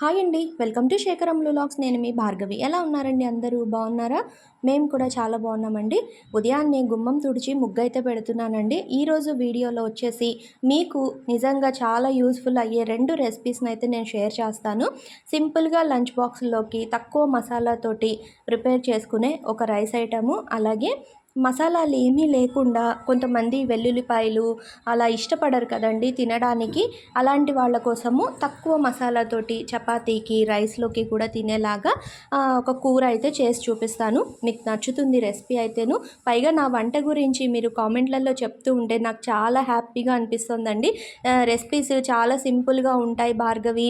Hi అండి welcome to Shekharam lakhs నేను మీ భార్గవి. ఎలా ఉన్నారండి అందరూ? బాగున్నారా? మేము కూడా చాలా బాగున్నామండి. ఉదయాన్నే గుమ్మం తుడిచి ముగ్గు అయితే పెడుతున్నానండి ఈరోజు వీడియోలో వచ్చేసి మీకు నిజంగా చాలా యూస్ఫుల్ అయ్యే రెండు రెసిపీస్ని అయితే నేను షేర్ చేస్తాను. సింపుల్గా లంచ్ బాక్స్లోకి తక్కువ మసాలాతోటి ప్రిపేర్ చేసుకునే ఒక రైస్ ఐటము అలాగే మసాలాలు ఏమీ లేకుండా కొంతమంది వెల్లుల్లిపాయలు అలా ఇష్టపడరు కదండి తినడానికి. అలాంటి వాళ్ళ కోసము తక్కువ మసాలాతోటి చపాతీకి రైస్లోకి కూడా తినేలాగా ఒక కూర అయితే చేసి చూపిస్తాను. మీకు నచ్చుతుంది రెసిపీ అయితేను. పైగా నా వంట గురించి మీరు కామెంట్లలో చెప్తూ ఉంటే నాకు చాలా హ్యాపీగా అనిపిస్తుందండి. రెసిపీస్ చాలా సింపుల్గా ఉంటాయి భార్గవి.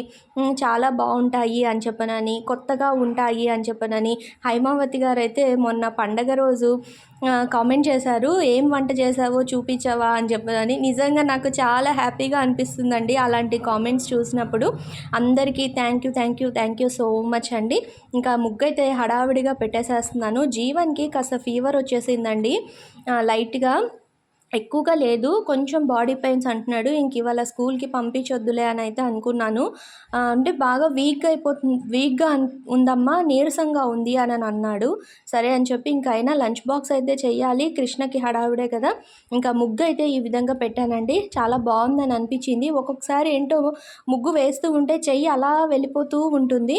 చాలా బాగుంటాయి అని చెప్పనని కొత్తగా ఉంటాయి అని చెప్పనని హైమావతి గారు అయితే మొన్న పండగ రోజు కామెంట్ చేశారు. ఏం వంట చేసావో చూపించావా? అని చెప్పని నిజంగా నాకు చాలా హ్యాపీగా అనిపిస్తుందండి అలాంటి కామెంట్స్ చూసినప్పుడు. అందరికీ thank you thank you thank you so much అండి. ఇంకా ముగ్గు అయితే హడావిడిగా పెట్టేసేస్తున్నాను. జీవన్కి కాస్త ఫీవర్ వచ్చేసిందండి. లైట్గా ఎక్కువగా లేదు. కొంచెం బాడీ పెయిన్స్ అంటున్నాడు. ఇంక ఇవాళ స్కూల్కి పంపించొద్దులే అని అయితే అనుకున్నాను. అంటే బాగా వీక్గా అయిపోతుంది వీక్గా ఉందమ్మా నీరసంగా ఉంది అని అన్నాడు. సరే అని చెప్పి ఇంకా అయినా లంచ్ బాక్స్ అయితే చెయ్యాలి. కృష్ణకి హడావిడే కదా. ఇంకా ముగ్గు అయితే ఈ విధంగా పెట్టానండి. చాలా బాగుందని అనిపించింది. ఒక్కొక్కసారి ఏంటో ముగ్గు వేస్తూ ఉంటే చెయ్యి అలా వెళ్ళిపోతూ ఉంటుంది.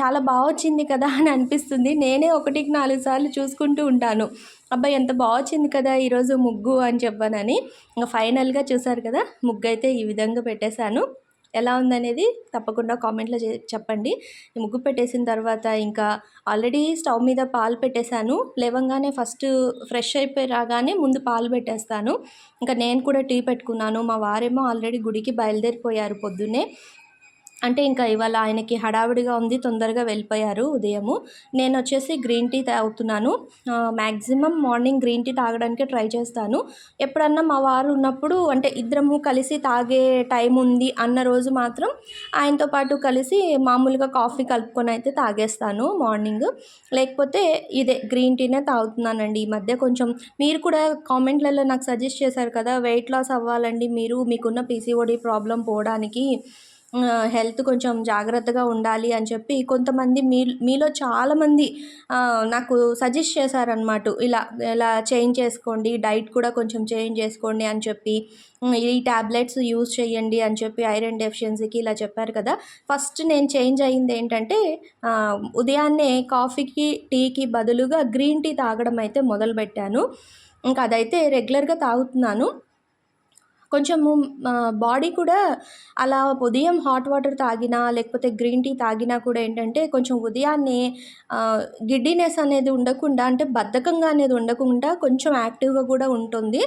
చాలా బాగా వచ్చింది కదా అని అనిపిస్తుంది. నేనే ఒకటికి నాలుగు సార్లు చూసుకుంటూ ఉంటాను. అబ్బాయి ఎంత బాగా వచ్చింది కదా ఈరోజు ముగ్గు అని చెప్పానని ఇంకా ఫైనల్గా చూసారు కదా ముగ్గు అయితే ఈ విధంగా పెట్టేశాను. ఎలా ఉందనేది తప్పకుండా కామెంట్లో చెప్పండి. ముగ్గు పెట్టేసిన తర్వాత ఇంకా ఆల్రెడీ స్టవ్ మీద పాలు పెట్టేశాను. లేవంగానే ఫస్ట్ ఫ్రెష్ అయిపోయి రాగానే ముందు పాలు పెట్టేస్తాను. ఇంకా నేను కూడా టీ పెట్టుకున్నాను. మా వారేమో ఆల్రెడీ గుడికి బయలుదేరిపోయారు పొద్దున్నే. అంటే ఇంకా ఇవాళ ఆయనకి హడావిడిగా ఉంది తొందరగా వెళ్ళిపోయారు ఉదయము. నేను వచ్చేసి గ్రీన్ టీ తాగుతున్నాను. మ్యాక్సిమం మార్నింగ్ గ్రీన్ టీ తాగడానికి ట్రై చేస్తాను. ఎప్పుడన్నా మా వారు ఉన్నప్పుడు అంటే ఇద్దరము కలిసి తాగే టైం ఉంది అన్న రోజు మాత్రం ఆయనతో పాటు కలిసి మామూలుగా కాఫీ కలుపుకొని అయితే తాగేస్తాను మార్నింగ్ లేకపోతే ఇదే గ్రీన్ టీనే తాగుతున్నానండి. ఈ మధ్య కొంచెం మీరు కూడా కామెంట్లలో నాకు సజెస్ట్ చేశారు కదా వెయిట్ లాస్ అవ్వాలండి మీరు మీకున్న పీసీఓడి ప్రాబ్లం పోవడానికి. హెల్త్ కొంచెం జాగ్రత్తగా ఉండాలి అని చెప్పి కొంతమంది మీ మీలో చాలామంది నాకు సజెస్ట్ చేశారనమాట ఇలా ఇలా చేంజ్ చేసుకోండి డైట్ కూడా కొంచెం చేంజ్ చేసుకోండి అని చెప్పి ఈ ట్యాబ్లెట్స్ యూజ్ చేయండి అని చెప్పి ఐరన్ డెఫిషియన్సీకి ఇలా చెప్పారు కదా. ఫస్ట్ నేను చేంజ్ అయింది ఏంటంటే ఉదయాన్నే కాఫీకి టీకి బదులుగా గ్రీన్ టీ తాగడం అయితే మొదలుపెట్టాను. ఇంకా అదైతే రెగ్యులర్గా తాగుతున్నాను. కొంచెము బాడీ కూడా అలా ఉదయం హాట్ వాటర్ తాగినా లేకపోతే గ్రీన్ టీ తాగినా కూడా ఏంటంటే కొంచెం ఉదయాన్నే గిడ్డినెస్ అనేది ఉండకుండా అంటే బద్ధకంగా అనేది ఉండకుండా కొంచెం యాక్టివ్గా కూడా ఉంటుంది.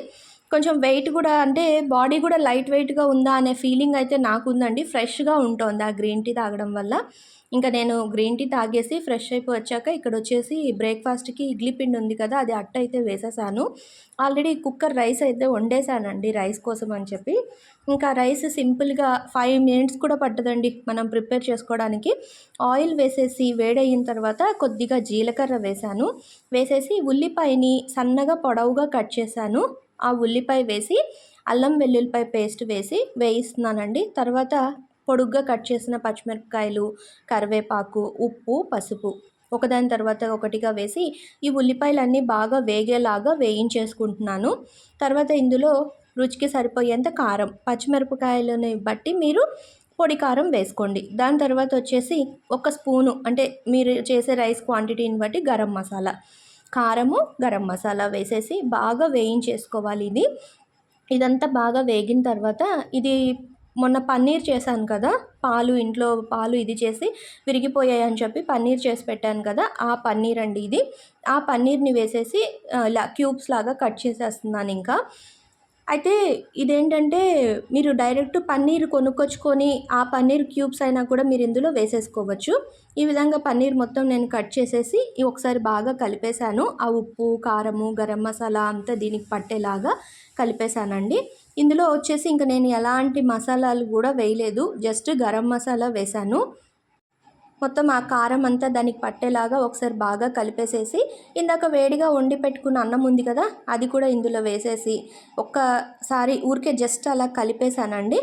కొంచెం వెయిట్ కూడా అంటే బాడీ కూడా లైట్ వెయిట్గా ఉందా అనే ఫీలింగ్ అయితే నాకు ఉందండి ఫ్రెష్గా ఉంటుంది ఆ గ్రీన్ టీ తాగడం వల్ల. ఇంకా నేను గ్రీన్ టీ తాగేసి ఫ్రెష్ అయిపోయి వచ్చాక ఇక్కడ వచ్చేసి బ్రేక్ఫాస్ట్కి ఇడ్లీ పిండి ఉంది కదా అది అట్ట అయితే వేసేసాను. ఆల్రెడీ కుక్కర్ రైస్ అయితే వండేసానండి రైస్ కోసం అని చెప్పి. ఇంకా రైస్ సింపుల్గా ఫైవ్ మినిట్స్ కూడా పట్టదండి మనం ప్రిపేర్ చేసుకోవడానికి. ఆయిల్ వేసేసి వేడయిన తర్వాత కొద్దిగా జీలకర్ర వేసాను. వేసేసి ఉల్లిపాయని సన్నగా పొడవుగా కట్ చేశాను. ఆ ఉల్లిపాయ వేసి అల్లం వెల్లుల్లిపాయ పేస్ట్ వేసి వేయిస్తున్నానండి. తర్వాత పొడుగ్గా కట్ చేసిన పచ్చిమిరపకాయలు కరివేపాకు ఉప్పు పసుపు ఒకదాని తర్వాత ఒకటిగా వేసి ఈ ఉల్లిపాయలన్నీ బాగా వేగేలాగా వేయించేసుకుంటున్నాను. తర్వాత ఇందులో రుచికి సరిపోయేంత కారం పచ్చిమిరపకాయలని బట్టి మీరు పొడి కారం వేసుకోండి. దాని తర్వాత వచ్చేసి ఒక స్పూను అంటే మీరు చేసే రైస్ క్వాంటిటీని బట్టి గరం మసాలా. కారము గరం మసాలా వేసేసి బాగా వేయించేసుకోవాలి ఇది. ఇదంతా బాగా వేగిన తర్వాత ఇది మొన్న పన్నీర్ చేశాను కదా పాలు ఇంట్లో పాలు ఇది చేసి విరిగిపోయాయి అని చెప్పి పన్నీర్ చేసి పెట్టాను కదా ఆ పన్నీర్ అండి ఇది. ఆ పన్నీర్ని వేసేసి ఇలా క్యూబ్స్ లాగా కట్ చేసేస్తున్నాను ఇంకా. అయితే ఇదేంటంటే మీరు డైరెక్ట్ పన్నీర్ కొనుక్కొచ్చుకొని ఆ పన్నీర్ క్యూబ్స్ అయినా కూడా మీరు ఇందులో వేసేసుకోవచ్చు. ఈ విధంగా పన్నీర్ మొత్తం నేను కట్ చేసేసి ఒకసారి బాగా కలిపేశాను. ఆ ఉప్పు కారము గరం మసాలా అంతా దీనికి పట్టేలాగా కలిపేశానండి. ఇందులో వచ్చేసి ఇంకా నేను ఎలాంటి మసాలాలు కూడా వేయలేదు. జస్ట్ గరం మసాలా వేశాను. మొత్తం ఆ కారం అంతా దానికి పట్టేలాగా ఒకసారి బాగా కలిపేసేసి ఇందాక వేడిగా వండి పెట్టుకున్న అన్నం ఉంది కదా అది కూడా ఇందులో వేసేసి ఒక్కసారి ఊరికే జస్ట్ అలా కలిపేసానండి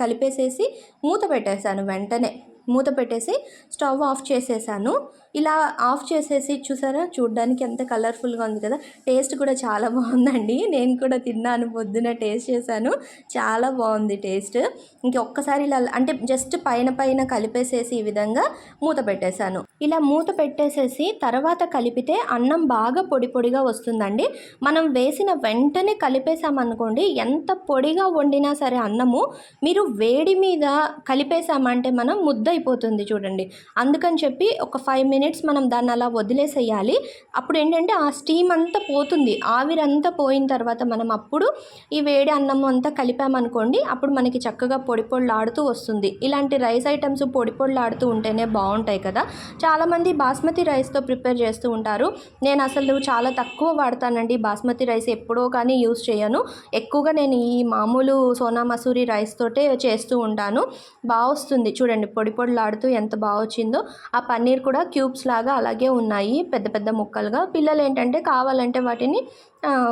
కలిపేసేసి మూత పెట్టేశాను వెంటనే. మూత పెట్టేసి స్టవ్ ఆఫ్ చేసేసాను. ఇలా ఆఫ్ చేసేసి చూసారా? చూడ్డానికి ఎంత కలర్ఫుల్గా ఉంది కదా? టేస్ట్ కూడా చాలా బాగుందండి. నేను కూడా తిన్నాను పొద్దున టేస్ట్ చేశాను. చాలా బాగుంది టేస్ట్. ఇంకొకసారి ఇలా అంటే జస్ట్ పైన పైన కలిపేసేసి ఈ విధంగా మూత పెట్టేశాను. ఇలా మూత పెట్టేసేసి తర్వాత కలిపితే అన్నం బాగా పొడి పొడిగా వస్తుందండి. మనం వేసిన వెంటనే కలిపేసామనుకోండి ఎంత పొడిగా వండినా సరే అన్నము మీరు వేడి మీద కలిపేసామంటే మనం ముద్ద అయిపోతుంది చూడండి. అందుకని చెప్పి ఒక ఫైవ్ మినిట్స్ మనం దాన్ని అలా వదిలేసేయాలి. అప్పుడు ఏంటంటే ఆ స్టీమ్ అంతా పోతుంది. ఆవిరంతా పోయిన తర్వాత మనం అప్పుడు ఈ వేడి అన్నం అంతా కలిపామనుకోండి అప్పుడు మనకి చక్కగా పొడి పొడిలాడుతూ వస్తుంది. ఇలాంటి రైస్ ఐటమ్స్ పొడి పొడిలాడుతూ ఉంటేనే బాగుంటాయి కదా. చాలామంది బాస్మతి రైస్తో ప్రిపేర్ చేస్తూ ఉంటారు. నేను అసలు చాలా తక్కువ వాడతానండి. బాస్మతి రైస్ ఎప్పుడో కానీ యూస్ చేయను. ఎక్కువగా నేను ఈ మామూలు సోనా మసూరి రైస్ తోటే చేస్తూ ఉంటాను. బాగా వస్తుంది. చూడండి పొడి పొడిలాడుతూ ఎంత బాగా వచ్చిందో. ఆ పన్నీర్ కూడా క్యూబ్స్ లాగా అలాగే ఉన్నాయి. పెద్ద పెద్ద ముక్కలుగా. పిల్లలు ఏంటంటే కావాలంటే వాటిని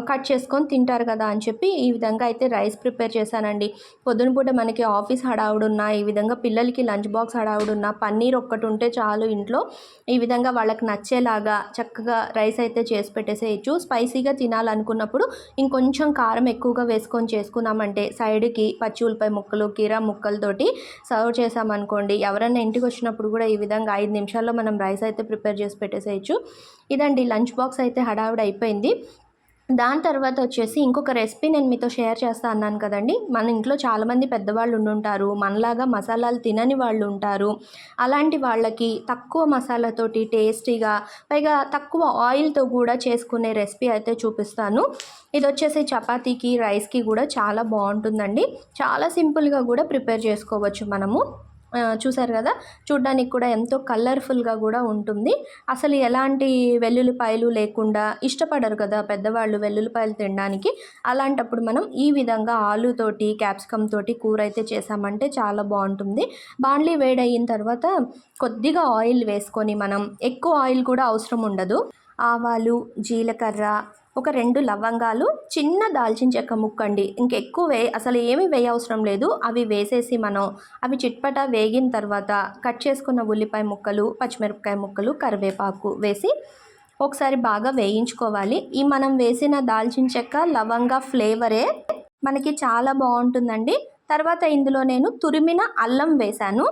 కట్ చేసుకొని తింటారు కదా అని చెప్పి ఈ విధంగా అయితే రైస్ ప్రిపేర్ చేశానండి. పొద్దున పూట మనకి ఆఫీస్ హడావుడున్నా ఈ విధంగా పిల్లలకి లంచ్ బాక్స్ హడావుడున్నా పన్నీర్ ఒక్కటి ఉంటే చాలు ఇంట్లో. ఈ విధంగా వాళ్ళకి నచ్చేలాగా చక్కగా రైస్ అయితే చేసి పెట్టేసేయచ్చు. స్పైసీగా తినాలనుకున్నప్పుడు ఇంకొంచెం కారం ఎక్కువగా వేసుకొని చేసుకున్నామంటే సైడ్కి పచ్చి ఉల్లిపాయ ముక్కలు కీరా ముక్కలతోటి సర్వ్ చేసామనుకోండి ఎవరైనా ఇంటికి వచ్చినప్పుడు కూడా ఈ విధంగా ఐదు నిమిషాల్లో మనం రైస్ అయితే ప్రిపేర్ చేసి పెట్టేసేయచ్చు. ఇదండి లంచ్ బాక్స్ అయితే హడావుడి అయిపోయింది దాని తర్వాత వచ్చేసి ఇంకొక రెసిపీ నేను మీతో షేర్ చేస్తా అన్నాను కదండి. మన ఇంట్లో చాలామంది పెద్దవాళ్ళు ఉండుంటారు. మనలాగా మసాలాలు తినని వాళ్ళు ఉంటారు. అలాంటి వాళ్ళకి తక్కువ మసాలాతోటి టేస్టీగా పైగా తక్కువ ఆయిల్తో కూడా చేసుకునే రెసిపీ అయితే చూపిస్తాను. ఇది వచ్చేసి చపాతీకి రైస్కి కూడా చాలా బాగుంటుందండి. చాలా సింపుల్గా కూడా ప్రిపేర్ చేసుకోవచ్చు మనము. చూసారు కదా? చూడ్డానికి కూడా ఎంతో కలర్ఫుల్గా కూడా ఉంటుంది. అసలు ఎలాంటి వెల్లుల్లిపాయలు లేకుండా ఇష్టపడరు కదా పెద్దవాళ్ళు వెల్లుల్లిపాయలు తినడానికి. అలాంటప్పుడు మనం ఈ విధంగా ఆలుతోటి క్యాప్సికమ్ తోటి కూర అయితే చేసామంటే చాలా బాగుంటుంది. బాండ్లీ వేడయిన తర్వాత కొద్దిగా ఆయిల్ వేసుకొని మనం ఎక్కువ ఆయిల్ కూడా అవసరం ఉండదు. ఆవాలు జీలకర్ర ఒక రెండు లవంగాలు చిన్న దాల్చిన చెక్క ముక్కండి. ఇంకెక్కువ వే అసలు ఏమి వేయవసరం లేదు. అవి వేసేసి మనం అవి చిట్పట వేగిన తర్వాత కట్ చేసుకున్న ఉల్లిపాయ ముక్కలు పచ్చిమిరపకాయ ముక్కలు కరివేపాకు వేసి ఒకసారి బాగా వేయించుకోవాలి. ఈ మనం వేసిన దాల్చిన చెక్క లవంగా ఫ్లేవరే మనకి చాలా బాగుంటుందండి. తర్వాత ఇందులో నేను తురిమిన అల్లం వేశాను.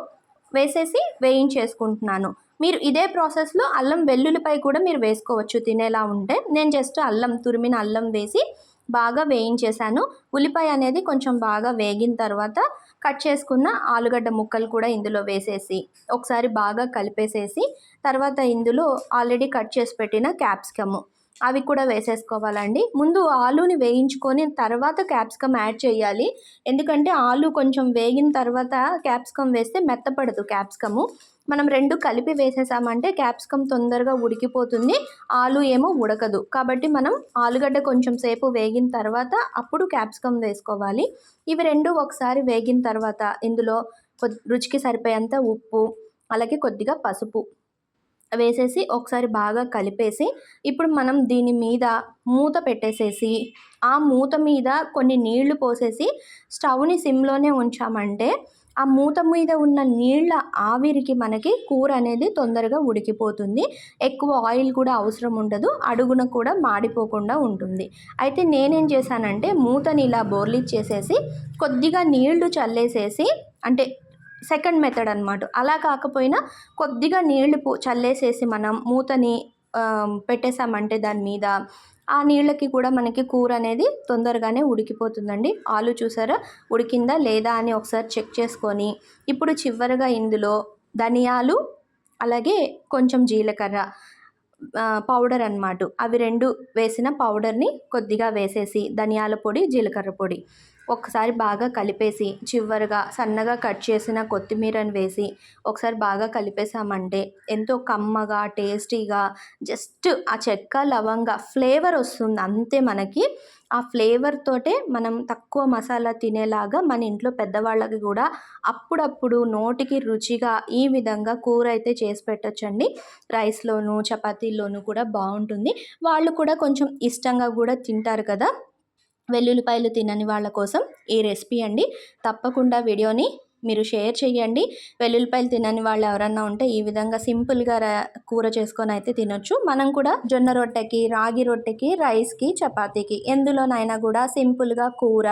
వేసేసి వేయించేసుకుంటున్నాను. మీరు ఇదే ప్రాసెస్లో అల్లం వెల్లుల్లిపాయ కూడా మీరు వేసుకోవచ్చు తినేలా ఉంటే. నేను జస్ట్ అల్లం తురిమిన అల్లం వేసి బాగా వేయించేసాను ఉల్లిపాయ అనేది కొంచెం బాగా వేగిన తర్వాత కట్ చేసుకున్న ఆలుగడ్డ ముక్కలు కూడా ఇందులో వేసేసి ఒకసారి బాగా కలిపేసేసి తర్వాత ఇందులో ఆల్రెడీ కట్ చేసి పెట్టిన క్యాప్సికమ్ అవి కూడా వేసేసుకోవాలండి. ముందు ఆలుని వేయించుకొని తర్వాత క్యాప్సికమ్ యాడ్ చేయాలి. ఎందుకంటే ఆలు కొంచెం వేగిన తర్వాత క్యాప్సికమ్ వేస్తే మెత్తపడదు క్యాప్సికము. మనం రెండు కలిపి వేసేసామంటే క్యాప్సికమ్ తొందరగా ఉడికిపోతుంది. ఆలు ఏమో ఉడకదు. కాబట్టి మనం ఆలుగడ్డ కొంచెం సేపు వేగిన తర్వాత అప్పుడు క్యాప్సికమ్ వేసుకోవాలి. ఇవి రెండు ఒకసారి వేగిన తర్వాత ఇందులో రుచికి సరిపోయేంత ఉప్పు అలాగే కొద్దిగా పసుపు వేసేసి ఒకసారి బాగా కలిపేసి ఇప్పుడు మనం దీని మీద మూత పెట్టేసేసి ఆ మూత మీద కొన్ని నీళ్ళు పోసేసి స్టవ్ని సిమ్లోనే ఉంచామంటే ఆ మూత మీద ఉన్న నీళ్ళ ఆవిరికి మనకి కూర అనేది తొందరగా ఉడికిపోతుంది. ఎక్కువ ఆయిల్ కూడా అవసరం ఉండదు. అడుగున కూడా మాడిపోకుండా ఉంటుంది. అయితే నేనేం చేశానంటే మూతని ఇలా బోర్లిచ్చేసేసి కొద్దిగా నీళ్ళు చల్లేసేసి అంటే సెకండ్ మెథడ్ అనమాట అలా కాకపోయినా కొద్దిగా నీళ్ళు పో చల్లేసేసి మనం మూతని పెట్టేసామంటే దాని మీద ఆ నీళ్ళకి కూడా మనకి కూర అనేది తొందరగానే ఉడికిపోతుందండి. ఆలు చూసారా? ఉడికిందా లేదా అని ఒకసారి చెక్ చేసుకొని ఇప్పుడు చివరిగా ఇందులో ధనియాలు అలాగే కొంచెం జీలకర్ర పౌడర్ అన్నమాట. అవి రెండు వేసిన పౌడర్ని కొద్దిగా వేసేసి ధనియాల పొడి జీలకర్ర పొడి. ఒకసారి బాగా కలిపేసి చివరిగా సన్నగా కట్ చేసిన కొత్తిమీరని వేసి ఒకసారి బాగా కలిపేసామంటే ఎంతో కమ్మగా టేస్టీగా జస్ట్ ఆ చెక్క లవంగా ఫ్లేవర్ వస్తుంది అంతే మనకి. ఆ ఫ్లేవర్ తోటే మనం తక్కువ మసాలా తినేలాగా మన ఇంట్లో పెద్దవాళ్ళకి కూడా అప్పుడప్పుడు నోటికి రుచిగా ఈ విధంగా కూర అయితే చేసి పెట్టచ్చండి. రైస్లోను చపాతీలోను కూడా బాగుంటుంది. వాళ్ళు కూడా కొంచెం ఇష్టంగా కూడా తింటారు కదా. వెల్లుల్లిపాయలు తినని వాళ్ళ కోసం ఈ రెసిపీ అండి. తప్పకుండా వీడియోని మీరు షేర్ చేయండి వెల్లుల్లిపాయలు తినని వాళ్ళు ఎవరన్నా ఉంటే ఈ విధంగా సింపుల్గా కూర చేసుకొని అయితే తినొచ్చు. మనం కూడా జొన్న రొట్టెకి రాగి రొట్టెకి రైస్కి చపాతీకి ఎందులోనైనా కూడా సింపుల్గా కూర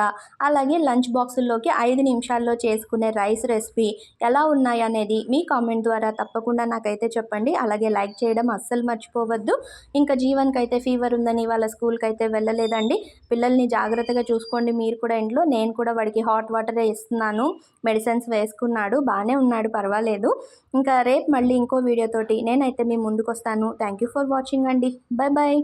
అలాగే లంచ్ బాక్సుల్లోకి ఐదు నిమిషాల్లో చేసుకునే రైస్ రెసిపీ ఎలా ఉన్నాయి అనేది మీ కామెంట్ ద్వారా తప్పకుండా నాకైతే చెప్పండి. అలాగే లైక్ చేయడం అస్సలు మర్చిపోవద్దు. ఇంకా జీవన్కి అయితే ఫీవర్ ఉందని వాళ్ళ స్కూల్కి అయితే వెళ్ళలేదండి. పిల్లల్ని జాగ్రత్తగా చూసుకోండి. మీరు కూడా ఇంట్లో నేను కూడా వాడికి హాట్ వాటరే ఇస్తున్నాను. మెడిసిన్స్ వేసుకున్నాడు బాగానే ఉన్నాడు పర్వాలేదు. ఇంకా రేపు మళ్ళీ ఇంకో వీడియోతోటి నేనైతే మీ ముందుకు వస్తాను థ్యాంక్ యూ ఫర్ వాచింగ్ అండి. Bye bye